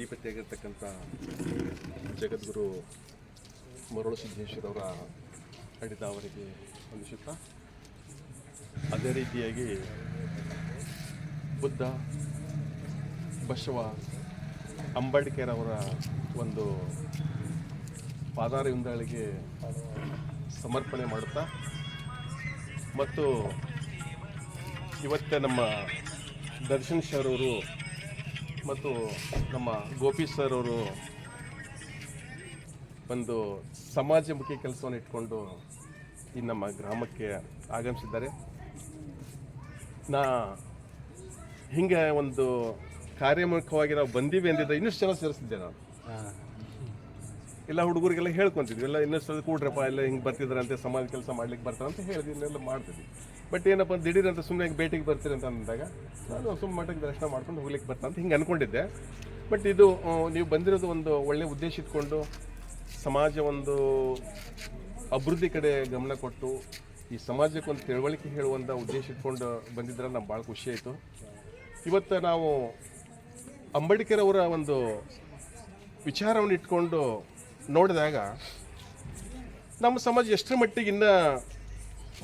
ಅಧಿಪತಿಯಾಗಿರ್ತಕ್ಕಂಥ ಜಗದ್ಗುರು ಮರಳು ಸಿದ್ದೇಶ್ವರವರ ಕಡಿತ ಅವರಿಗೆ ವಂದಿಸುತ್ತಾ ಅದೇ ರೀತಿಯಾಗಿ ಬುದ್ಧ ಬಸವ ಅಂಬೇಡ್ಕರ್ ಅವರ ಒಂದು ಪಾದಾರವಿಂದಗಳಿಗೆ ಸಮರ್ಪಣೆ ಮಾಡುತ್ತಾ ಮತ್ತು ಇವತ್ತೇ ನಮ್ಮ ದರ್ಶನ್ ಅವರು ಮತ್ತು ನಮ್ಮ ಗೋಪಿ ಸರ್ ಅವರು ಒಂದು ಸಮಾಜಮುಖಿ ಕೆಲಸವನ್ನು ಇಟ್ಕೊಂಡು ಈ ನಮ್ಮ ಗ್ರಾಮಕ್ಕೆ ಆಗಮಿಸಿದ್ದಾರೆ. ನಾ ಹಿಂಗೆ ಒಂದು ಕಾರ್ಯಮುಖವಾಗಿ ನಾವು ಬಂದೀವಿ ಅಂದಿದ್ದ ಇನ್ನಷ್ಟು ಜನ ಸೇರಿಸಿದ್ದೆ ನಾನು. ಎಲ್ಲ ಹುಡುಗರಿಗೆಲ್ಲ ಹೇಳ್ಕೊಂತಿದ್ವಿ. ಎಲ್ಲ ಇನ್ನಷ್ಟು ಕೂಡ್ರಪ್ಪ, ಎಲ್ಲ ಹಿಂಗೆ ಬರ್ತಿದ್ರಂತೆ, ಸಮಾಜ ಕೆಲಸ ಮಾಡ್ಲಿಕ್ಕೆ ಬರ್ತಾರಂತ ಹೇಳಿ ಹೇಳಿದ್ವಿ, ಇನ್ನೆಲ್ಲ ಮಾಡ್ತಿದ್ವಿ. ಬಟ್ ಏನಪ್ಪ ದಿಢೀರಂತ ಸುಮ್ಮನೆ ಹಿಂಗೆ ಭೇಟಿಗೆ ಬರ್ತೀರಿ ಅಂತ ಅಂದಾಗ, ನಾನು ಸುಮ್ಮ ಮಟ್ಟಕ್ಕೆ ದರ್ಶನ ಮಾಡ್ಕೊಂಡು ಹೋಗ್ಲಿಕ್ಕೆ ಬರ್ತಾ ಅಂತ ಹಿಂಗೆ ಅನ್ಕೊಂಡಿದ್ದೆ. ಬಟ್ ಇದು ನೀವು ಬಂದಿರೋದು ಒಂದು ಒಳ್ಳೆ ಉದ್ದೇಶ ಇಟ್ಕೊಂಡು ಸಮಾಜ ಒಂದು ಅಭಿವೃದ್ಧಿ ಕಡೆ ಗಮನ ಕೊಟ್ಟು, ಈ ಸಮಾಜಕ್ಕೆ ಒಂದು ತಿಳುವಳಿಕೆ ಹೇಳುವಂಥ ಉದ್ದೇಶ ಇಟ್ಕೊಂಡು ಬಂದಿದ್ರೆ ನಮ್ಗೆ ಭಾಳ ಖುಷಿ ಆಯಿತು. ಇವತ್ತು ನಾವು ಅಂಬೇಡ್ಕರ್ ಅವರ ಒಂದು ವಿಚಾರವನ್ನು ಇಟ್ಕೊಂಡು ನೋಡಿದಾಗ ನಮ್ಮ ಸಮಾಜ ಎಷ್ಟರ ಮಟ್ಟಿಗೆ ಇನ್ನ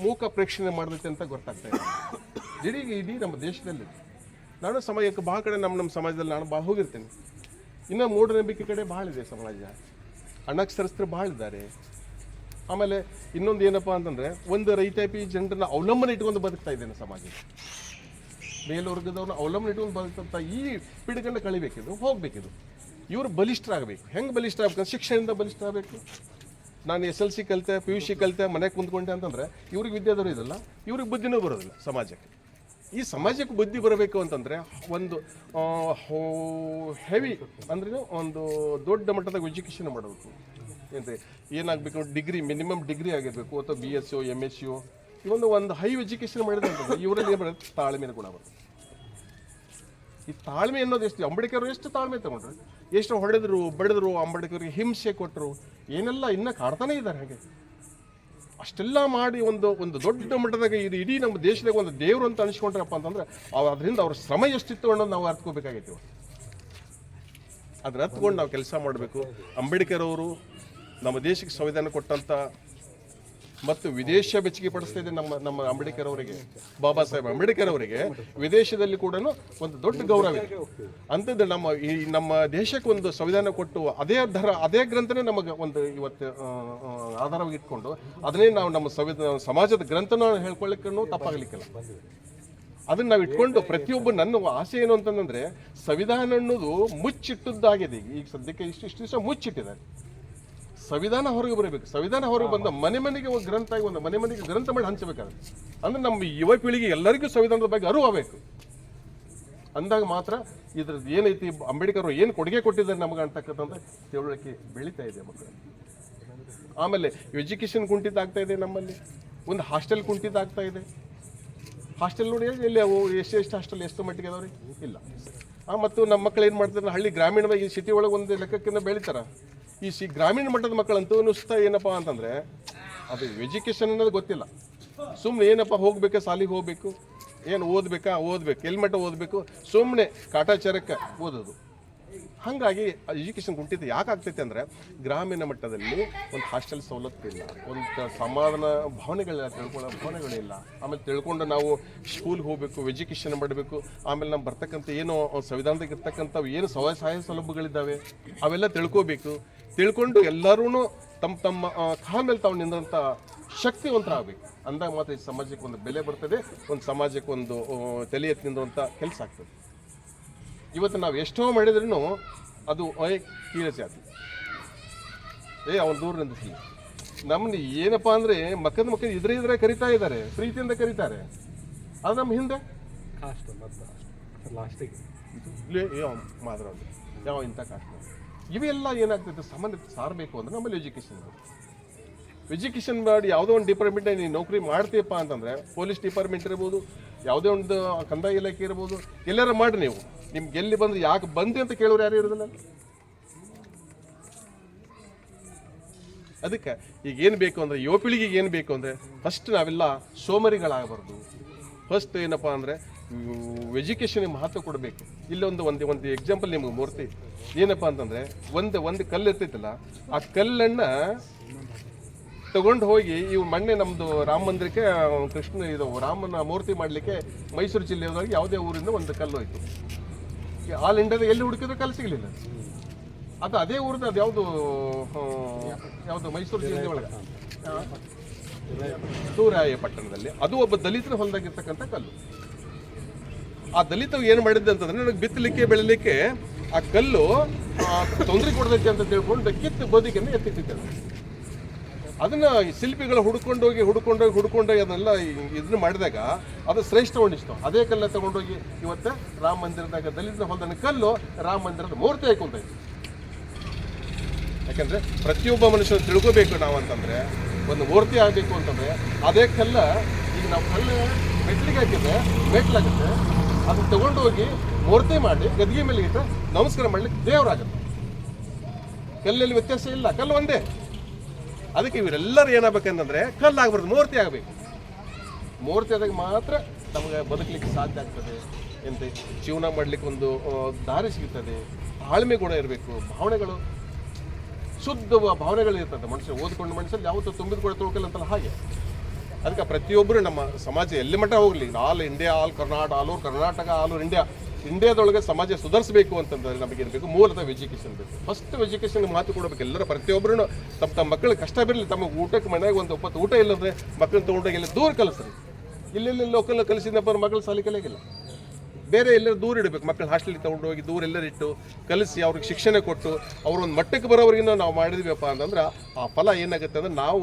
ಮೂಕ ಪ್ರೇಕ್ಷಣೆ ಮಾಡಬೇಕು ಅಂತ ಗೊತ್ತಾಗ್ತಾ ಇದೆ. ಇಡೀ ಇಡೀ ನಮ್ಮ ದೇಶದಲ್ಲಿ ನಾನು ಸಮಯಕ್ಕೆ ಭಾಳ ಕಡೆ ನಮ್ಮ ನಮ್ಮ ಸಮಾಜದಲ್ಲಿ ನಾನು ಭಾಳ ಹೋಗಿರ್ತೀನಿ. ಇನ್ನು ಮೂಢನಂಬಿಕೆ ಕಡೆ ಭಾಳ ಇದೆ ಸಮಾಜ. ಅನಕ್ಷರಸ್ಥರು ಭಾಳ ಇದ್ದಾರೆ. ಆಮೇಲೆ ಇನ್ನೊಂದು ಏನಪ್ಪ ಅಂತಂದರೆ ಒಂದು ರೈತಾಪಿ ಜನರನ್ನ ಅವಲಂಬನೆ ಇಟ್ಕೊಂಡು ಬದುಕ್ತಾ ಇದ್ದೇನೆ ಸಮಾಜ. ಮೇಲ್ವರ್ಗದವ್ರನ್ನ ಅವಲಂಬನೆ ಇಟ್ಕೊಂಡು ಬದುಕ್ತಾ ಈ ಪಿಡುಗನ್ನ ಕಳಿಬೇಕಿದ್ರು ಹೋಗ್ಬೇಕಿದು. ಇವರು ಬಲಿಷ್ಠರಾಗಬೇಕು. ಹೆಂಗೆ ಬಲಿಷ್ಠ ಆಗ್ಬೇಕು ಶಿಕ್ಷಣದಿಂದ ಬಲಿಷ್ಠ ಆಗಬೇಕು ನಾನು ಎಸ್ ಎಲ್ ಸಿ ಕಲಿತೆ, ಪಿ ಯು ಸಿ ಕಲಿತೆ, ಮನೆಗೆ ಕುಂತ್ಕೊಂಡೆ ಅಂತಂದ್ರೆ ಇವ್ರಿಗೆ ವಿದ್ಯಾದವರು ಇದಲ್ಲ, ಇವ್ರಿಗೆ ಬುದ್ಧಿನೂ ಬರೋದಿಲ್ಲ ಸಮಾಜಕ್ಕೆ. ಈ ಸಮಾಜಕ್ಕೆ ಬುದ್ಧಿ ಬರಬೇಕು ಅಂತಂದರೆ ಒಂದು ಹೆವಿ ಅಂದ್ರೆ ಒಂದು ದೊಡ್ಡ ಮಟ್ಟದಾಗ ಎಜುಕೇಷನ್ ಮಾಡಬೇಕು ಏನ್ರಿ ಏನಾಗಬೇಕು? ಡಿಗ್ರಿ, ಮಿನಿಮಮ್ ಡಿಗ್ರಿ ಆಗಿರಬೇಕು, ಅಥವಾ B S U, M S U ಇವೊಂದು ಒಂದು ಹೈ ಎಜುಕೇಷನ್ ಮಾಡಿದ್ರೆ ಇವರಲ್ಲಿ ಏನು ಬರುತ್ತೆ? ಗುಣ ಬರುತ್ತೆ. ಈ ತಾಳ್ಮೆ ಅನ್ನೋದು ಎಷ್ಟು? ಅಂಬೇಡ್ಕರ್ ಎಷ್ಟು ತಾಳ್ಮೆ ತಗೊಂಡ್ರು? ಎಷ್ಟು ಹೊಡೆದ್ರು, ಬಡಿದ್ರು, ಅಂಬೇಡ್ಕರ್ಗೆ ಹಿಂಸೆ ಕೊಟ್ಟರು ಏನೆಲ್ಲ ಇನ್ನೂ ಕಾಡ್ತಾನೆ ಇದ್ದಾರೆ ಹಾಗೆ. ಅಷ್ಟೆಲ್ಲ ಮಾಡಿ ಒಂದು ಒಂದು ದೊಡ್ಡ ಮಟ್ಟದಾಗ ಇದು ಇಡೀ ನಮ್ಮ ದೇಶದಾಗ ಒಂದು ದೇವರು ಅಂತ ಅನಿಸ್ಕೊಂಡ್ರಪ್ಪ ಅಂತಂದ್ರೆ ಅದರಿಂದ ಅವ್ರ ಶ್ರಮ ಎಷ್ಟಿತ್ತು ಅನ್ನೋದು ನಾವು ಅರ್ಥಕೋಬೇಕಾಗೈತಿ ಅದ್ರ ಹತ್ಕೊಂಡು ನಾವು ಕೆಲಸ ಮಾಡಬೇಕು. ಅಂಬೇಡ್ಕರ್ ಅವರು ನಮ್ಮ ದೇಶಕ್ಕೆ ಸಂವಿಧಾನ ಕೊಟ್ಟಂತ ಮತ್ತು ವಿದೇಶ ಬೆಚ್ಚಗೆ ಪಡಿಸ್ತಾ ಇದೆ ನಮ್ಮ ನಮ್ಮ ಅಂಬೇಡ್ಕರ್ ಅವರಿಗೆ, ಬಾಬಾ ಸಾಹೇಬ್ ಅಂಬೇಡ್ಕರ್ ಅವರಿಗೆ ವಿದೇಶದಲ್ಲಿ ಕೂಡ ಒಂದು ದೊಡ್ಡ ಗೌರವ ಇದೆ. ಅಂಥದ್ದು ನಮ್ಮ ಈ, ನಮ್ಮ ದೇಶಕ್ಕೆ ಒಂದು ಸಂವಿಧಾನ ಕೊಟ್ಟು ಅದೇ ದರ ಅದೇ ಗ್ರಂಥನೇ ನಮಗೆ ಒಂದು ಇವತ್ತು ಆಧಾರವಾಗಿ ಇಟ್ಕೊಂಡು ಅದನ್ನೇ ನಾವು ನಮ್ಮ ಸಂವಿಧಾನ, ಸಮಾಜದ ಗ್ರಂಥನ ಹೇಳ್ಕೊಳ್ಳಿಕ್ಕೂ ತಪ್ಪಾಗಲಿಕ್ಕಿಲ್ಲ. ಅದನ್ನ ನಾವು ಇಟ್ಕೊಂಡು ಪ್ರತಿಯೊಬ್ಬ ನನ್ನ ಆಸೆ ಏನು ಅಂತಂದ್ರೆ ಸಂವಿಧಾನ ಅನ್ನೋದು ಮುಚ್ಚಿಟ್ಟದ್ದಾಗಿದೆ. ಈಗ ಸದ್ಯಕ್ಕೆ ಇಷ್ಟು ಇಷ್ಟು ದಿವಸ ಮುಚ್ಚಿಟ್ಟಿದ್ದಾರೆ. ಸಂವಿಧಾನ ಹೊರಗೆ ಬರಬೇಕು. ಸಂವಿಧಾನ ಹೊರಗೆ ಬಂದ ಮನೆ ಮನೆಗೆ ಒಂದು ಗ್ರಂಥ ಆಗಿ ಒಂದು ಮನೆ ಮನೆಗೆ ಗ್ರಂಥ ಮಾಡಿ ಹಂಚಬೇಕಾದ್ರೆ. ಅಂದ್ರೆ ನಮ್ಮ ಯುವ ಪೀಳಿಗೆ ಎಲ್ಲರಿಗೂ ಸಂವಿಧಾನದ ಬಗ್ಗೆ ಅರಿವು ಆಗಬೇಕು. ಅಂದಾಗ ಮಾತ್ರ ಇದ್ರದ್ದು ಏನೈತಿ ಅಂಬೇಡ್ಕರ್ ಅವರು ಏನು ಕೊಡುಗೆ ಕೊಟ್ಟಿದ್ದಾರೆ ನಮಗೆ ಅಂತಕ್ಕಂಥ ತಿಳುವಳಿಕೆ ಬೆಳೀತಾ ಇದೆ ಮಕ್ಕಳು. ಆಮೇಲೆ ಎಜುಕೇಷನ್ ಕುಂಠಿತ ಆಗ್ತಾ ಇದೆ ನಮ್ಮಲ್ಲಿ. ಒಂದು ಹಾಸ್ಟೆಲ್ ಕುಂಠಿತ ಆಗ್ತಾ ಇದೆ. ಹಾಸ್ಟೆಲ್ ನೋಡಿ ಎಲ್ಲಿ ಅವು ಎಷ್ಟು ಎಷ್ಟು ಹಾಸ್ಟೆಲ್ ಎಷ್ಟು ಮಟ್ಟಿಗೆ ಅದಾವ್ರಿ? ಇಲ್ಲ. ಮತ್ತು ನಮ್ಮ ಮಕ್ಕಳು ಏನು ಮಾಡ್ತಾರೆ ಹಳ್ಳಿ ಗ್ರಾಮೀಣವಾಗಿ ಈ ಸಿಟಿ ಒಳಗೆ ಒಂದು ಲೆಕ್ಕಕ್ಕಿಂತ ಬೆಳಿತಾರ. ಈ ಸಿ ಗ್ರಾಮೀಣ ಮಟ್ಟದ ಮಕ್ಕಳಂತೂ ನುಸ್ತಾ ಏನಪ್ಪ ಅಂತಂದ್ರೆ, ಅದು ಎಜುಕೇಷನ್ ಅನ್ನೋದು ಗೊತ್ತಿಲ್ಲ. ಸುಮ್ಮನೆ ಏನಪ್ಪ ಹೋಗ್ಬೇಕಾ ಸಾಲಿಗೆ ಹೋಗಬೇಕು, ಏನು ಓದಬೇಕಾ ಓದ್ಬೇಕು ಎಲ್ಲಿ ಮಟ್ಟ ಓದಬೇಕು ಸುಮ್ಮನೆ ಕಾಟಾಚಾರಕ್ಕೆ ಓದೋದು. ಹಾಗಾಗಿ ಎಜುಕೇಷನ್ ಕುಂಠಿತ ಯಾಕೆ ಆಗ್ತೈತೆ ಅಂದರೆ, ಗ್ರಾಮೀಣ ಮಟ್ಟದಲ್ಲಿ ಒಂದು ಹಾಸ್ಟೆಲ್ ಸವಲತ್ತು ಇಲ್ಲ, ಒಂದು ಸಮಾಧಾನ ಭಾವನೆಗಳಿಲ್ಲ ತಿಳ್ಕೊಳ್ಳೋ ಭಾವನೆಗಳಿಲ್ಲ ಆಮೇಲೆ ತಿಳ್ಕೊಂಡು ನಾವು ಸ್ಕೂಲ್ಗೆ ಹೋಗಬೇಕು ಎಜುಕೇಷನ್ ಮಾಡಬೇಕು, ಆಮೇಲೆ ನಮ್ಮ ಬರ್ತಕ್ಕಂಥ ಏನು ಸಂವಿಧಾನದಾಗ ಇರ್ತಕ್ಕಂಥವು ಏನು ಸಹಾಯ ಸಹಾಯ ಸೌಲಭ್ಯಗಳಿದ್ದಾವೆ, ಅವೆಲ್ಲ ತಿಳ್ಕೋಬೇಕು. ತಿಳ್ಕೊಂಡು ಎಲ್ಲರೂ ತಮ್ಮ ತಮ್ಮ ಕಾಲ ಮೇಲೆ ತಾವು ನಿಂದಂಥ ಶಕ್ತಿವಂತರಾಗಬೇಕು. ಅಂದಾಗ ಮಾತ್ರ ಈ ಸಮಾಜಕ್ಕೆ ಒಂದು ಬೆಲೆ ಬರ್ತದೆ ಒಂದು ಸಮಾಜಕ್ಕೆ ಒಂದು ತಲೆ ಎತ್ತಿ ನಿಂದುವಂಥ ಕೆಲಸ ಆಗ್ತದೆ. ಇವತ್ತು ನಾವು ಎಷ್ಟೋ ಮಾಡಿದ್ರೂ ಅದು ಏ ಕೀಳ ಜಾತಿ. ಏ ಅವ್ನು ದೂರ ನಿಂದಿಸಿ ನಮ್ಮನ್ನ ಏನಪ್ಪ ಅಂದರೆ ಮಕ್ಕದ ಮಕ್ಕಳು ಇದ್ರೆ ಇದ್ರೆ ಕರಿತಾ ಇದ್ದಾರೆ ಪ್ರೀತಿಯಿಂದ ಕರೀತಾರೆ. ಅದು ನಮ್ಮ ಹಿಂದೆ? ಕಾಸ್ಟ್ ಲಾಸ್ಟಿಗೆ. ಮಾತ್ರ ಯಾವ ಇಂಥ ಕಾಸ್ಟ್ ಇವೆಲ್ಲ ಏನಾಗ್ತೈತೆ ಸಂಬಂಧ ಸಾರಬೇಕು ಅಂದ್ರೆ ನಮ್ಮಲ್ಲಿ ಎಜುಕೇಷನ್ ಎಜುಕೇಷನ್ ಮಾಡಿ ಯಾವುದೋ ಒಂದು ಡಿಪಾರ್ಟ್ಮೆಂಟ್ ನೀನು ನೌಕರಿ ಮಾಡ್ತೀಯಪ್ಪ ಅಂತಂದ್ರೆ ಪೊಲೀಸ್ ಡಿಪಾರ್ಟ್ಮೆಂಟ್ ಇರ್ಬೋದು, ಯಾವುದೇ ಒಂದು ಕಂದಾಯ ಇಲಾಖೆ ಇರ್ಬೋದು, ಎಲ್ಲಾರು ಮಾಡಿ ನೀವು. ನಿಮ್ಗೆ ಎಲ್ಲಿ ಬಂದು ಯಾಕೆ ಬಂದೆ ಅಂತ ಕೇಳೋರು ಯಾರು ಇರೋದಿಲ್ಲ? ಅದಕ್ಕೆ ಈಗ ಏನು ಬೇಕು ಅಂದರೆ, ಯುವ ಪೀಳಿಗೆಗೆ ಏನು ಬೇಕು ಅಂದರೆ ಫಸ್ಟ್ ನಾವೆಲ್ಲ ಸೋಮರಿಗಳಾಗಬಾರ್ದು. ಫಸ್ಟ್ ಏನಪ್ಪ ಅಂದರೆ ಎಜುಕೇಷನ್ಗೆ ಮಹತ್ವ ಕೊಡಬೇಕು. ಇಲ್ಲೊಂದು ಒಂದು ಒಂದು ಎಕ್ಸಾಂಪಲ್ ನಿಮಗೆ ಮೂರ್ತಿ. ಏನಪ್ಪ ಅಂತಂದ್ರೆ, ಒಂದು ಒಂದು ಕಲ್ಲು ಇರ್ತೈತಲ್ಲ ಆ ಕಲ್ಲನ್ನ ತಗೊಂಡು ಹೋಗಿ ಇವು ಮೊನ್ನೆ ನಮ್ಮದು ರಾಮ ಮಂದಿರಕ್ಕೆ ಕೃಷ್ಣ ಇದು ರಾಮನ ಮೂರ್ತಿ ಮಾಡಲಿಕ್ಕೆ ಮೈಸೂರು ಜಿಲ್ಲೆಯೊಳಗೆ ಯಾವುದೇ ಊರಿಂದ ಒಂದು ಕಲ್ಲು ಹೋಯ್ತು. ಆಲ್ ಇಂಡಿಯಾದ ಎಲ್ಲಿ ಹುಡುಕಿದ್ರು ಕಲ್ಲು ಸಿಗಲಿಲ್ಲ. ಅದು ಅದೇ ಊರದ, ಅದು ಯಾವುದು ಯಾವುದು ಮೈಸೂರು ಜಿಲ್ಲೆ ಒಳಗೆ? ಸೂರಾಯಪಟ್ಟಣದಲ್ಲಿ ಅದು ಒಬ್ಬ ದಲಿತರ ಹೊಲದಾಗಿರ್ತಕ್ಕಂಥ ಕಲ್ಲು. ಆ ದಲಿತ ಏನು ಮಾಡಿದ್ದೆ ಅಂತಂದ್ರೆ ನನಗೆ ಬಿತ್ತಲಿಕ್ಕೆ, ಬೆಳಿಲಿಕ್ಕೆ ಆ ಕಲ್ಲು ತೊಂದರೆ ಕೊಡ್ತೈತೆ ಅಂತ ತಿಳ್ಕೊಂಡು ಕಿತ್ತು ಬದುಕನ್ನು ಎತ್ತಿಟ್ಟಿದ್ದೆ ಅದನ್ನ ಈ ಶಿಲ್ಪಿಗಳು ಹುಡ್ಕೊಂಡೋಗಿ ಹುಡ್ಕೊಂಡೋಗಿ ಹುಡ್ಕೊಂಡೋಗಿ ಅದನ್ನೆಲ್ಲ ಇದನ್ನ ಮಾಡಿದಾಗ ಅದು ಶ್ರೇಷ್ಠ ಉಣಿಸ್ತು ಅದೇ ಕಲ್ಲ ತಗೊಂಡೋಗಿ ಇವತ್ತು ರಾಮ ಮಂದಿರದಾಗ ದಲಿತ ಹೊಲದ ಕಲ್ಲು ರಾಮ ಮಂದಿರದ ಮೂರ್ತಿ ಹಾಕೊಂತೈತಿ ಯಾಕಂದ್ರೆ ಪ್ರತಿಯೊಬ್ಬ ಮನುಷ್ಯನ ತಿಳ್ಕೋಬೇಕು ನಾವು ಅಂತಂದ್ರೆ ಒಂದು ಮೂರ್ತಿ ಆಗಬೇಕು ಅಂತಂದ್ರೆ, ಅದೇ ಕಲ್ಲ ಈಗ ನಾವು ಕಲ್ಲು ಮೆಟ್ಲಿಗೆ ಹಾಕಿದ್ರೆ, ಮೆಟ್ಲಾಗುತ್ತೆ. ಅದನ್ನ ತಗೊಂಡೋಗಿ ಮೂರ್ತಿ ಮಾಡಿ ಗದ್ಗೆ ಮೇಲೆ ಇಟ್ಟು ನಮಸ್ಕಾರ ಮಾಡ್ಲಿಕ್ಕೆ ದೇವರಾಗುತ್ತೆ ಕಲ್ಲಲ್ಲಿ ವ್ಯತ್ಯಾಸ ಇಲ್ಲ, ಕಲ್ಲು ಒಂದೇ. ಅದಕ್ಕೆ ಇವರೆಲ್ಲರೂ ಏನಾಗಬೇಕಂತಂದ್ರೆ ಕಲ್ಲು ಆಗ್ಬಾರ್ದು ಮೂರ್ತಿ ಆಗಬೇಕು. ಮೂರ್ತಿ ಆದಾಗ ಮಾತ್ರ ನಮಗೆ ಬದುಕಲಿಕ್ಕೆ ಸಾಧ್ಯ ಆಗ್ತದೆ ಎಂತ, ಜೀವನ ಮಾಡಲಿಕ್ಕೆ ಒಂದು ದಾರಿ ಸಿಗುತ್ತದೆ ತಾಳ್ಮೆ ಗುಣ ಇರಬೇಕು, ಭಾವನೆಗಳು ಶುದ್ಧ ಭಾವನೆಗಳು ಇರ್ತದೆ. ಮನುಷ್ಯ ಓದ್ಕೊಂಡು ಮನುಷ್ಯ ಯಾವತ್ತೂ ತುಂಬಿದ ಕೂಡ ಅಂತಲ್ಲ ಹಾಗೆ. ಅದಕ್ಕೆ ಪ್ರತಿಯೊಬ್ಬರು ನಮ್ಮ ಸಮಾಜ ಎಲ್ಲಿ ಮಟ್ಟ ಹೋಗಲಿ, all India, all Karnataka all Karnataka, all India, ಇಂಡಿಯಾದೊಳಗೆ ಸಮಾಜ ಸುಧಾರಿಸಬೇಕು ಅಂತಂದ್ರೆ ನಮಗೆ ಇರಬೇಕು ಮೂಲತಃ ಎಜುಕೇಷನ್ ಬೇಕು. ಫಸ್ಟ್ ಎಜುಕೇಷನ್ ಮಾತು ಕೊಡಬೇಕು. ಎಲ್ಲರ ಪ್ರತಿಯೊಬ್ಬರು ತಮ್ಮ ತಮ್ಮ ಮಕ್ಕಳಿಗೆ ಕಷ್ಟ ಬಿರಲಿ, ತಮ್ಮ ಊಟಕ್ಕೆ ಮನೆಗೆ ಒಂದು ಒಪ್ಪತ್ತು ಊಟ ಇಲ್ಲಂದ್ರೆ ಮಕ್ಕಳನ್ನ ತೊಗೊಂಡೋಗಿ ಎಲ್ಲ ದೂರ ಕಲಿಸ್ರಿ ಇಲ್ಲಿ ಲೋಕಲ್ ಕಲಿಸಿದ ಮಕ್ಕಳು ಸಾಲಿ ಕಲಿಯಾಗಿಲ್ಲ. ಬೇರೆ ಎಲ್ಲರೂ ದೂರ ಇಡಬೇಕು. ಮಕ್ಕಳು ಹಾಸ್ಟೆಲ್ಗೆ ತೊಗೊಂಡೋಗಿ ದೂರ ಎಲ್ಲರಿಟ್ಟು ಕಲಿಸಿ ಅವ್ರಿಗೆ ಶಿಕ್ಷಣ ಕೊಟ್ಟು ಒಂದು ಮಟ್ಟಕ್ಕೆ ಬರೋವರೆಗಿನ ನಾವು ಮಾಡಿದ್ವಿಪ್ಪ ಅಂತಂದ್ರೆ ಆ ಫಲ ಏನಾಗುತ್ತೆ ಅಂದ್ರೆ ನಾವು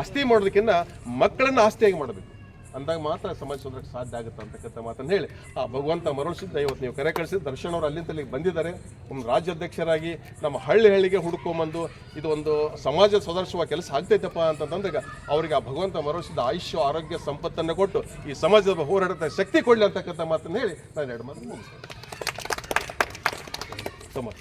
ಆಸ್ತಿ ಮಾಡೋದಕ್ಕಿಂತ ಮಕ್ಕಳನ್ನು ಆಸ್ತಿಯಾಗಿ ಮಾಡಬೇಕು. ಅಂದಾಗ ಮಾತ್ರ ಸಮಾಜ ಸುಧಾರಕ್ಕೆ ಸಾಧ್ಯ ಆಗುತ್ತೆ ಅಂತಕ್ಕಂಥ ಮಾತನ್ನು ಹೇಳಿ. ಆ ಭಗವಂತ ಮರಳಿಸಿದ್ದ ಇವತ್ತು ನೀವು ಕರೆ ಕಳಿಸಿದ ದರ್ಶನ್ ಅವರು ಅಲ್ಲಿಂದ ಇಲ್ಲಿಗೆ ಬಂದಿದ್ದಾರೆ. ಒಂದು ರಾಜ್ಯಾಧ್ಯಕ್ಷರಾಗಿ ನಮ್ಮ ಹಳ್ಳಿ ಹಳ್ಳಿಗೆ ಹುಡುಕೊಂಬಂದು ಇದು ಒಂದು ಸಮಾಜ ಸುಧಾರಿಸುವ ಕೆಲಸ ಆಗ್ತೈತಪ್ಪ ಅಂತಂದಾಗ ಅವರಿಗೆ ಆ ಭಗವಂತ ಮರಳಿಸಿದ ಆಯುಷ್ಯ, ಆರೋಗ್ಯ, ಸಂಪತ್ತನ್ನು ಕೊಟ್ಟು ಈ ಸಮಾಜದ ಹೋರಾಡುತ್ತೆ ಶಕ್ತಿ ಕೊಡಲಿ ಅಂತಕ್ಕಂಥ ಮಾತನ್ನು ಹೇಳಿ ನಾನು ಎರಡು ಮಾತು ಮುಗಿಸ್ತೇನೆ. ಸಮಾಜ.